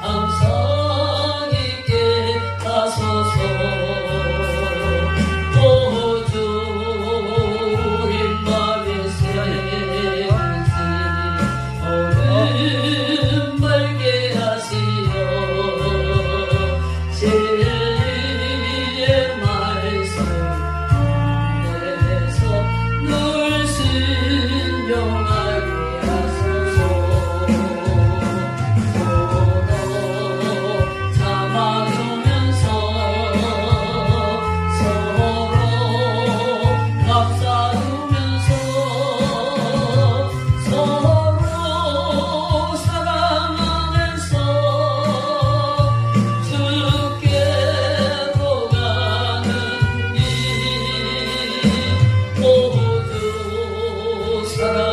항상 있게 하소서. Shalom.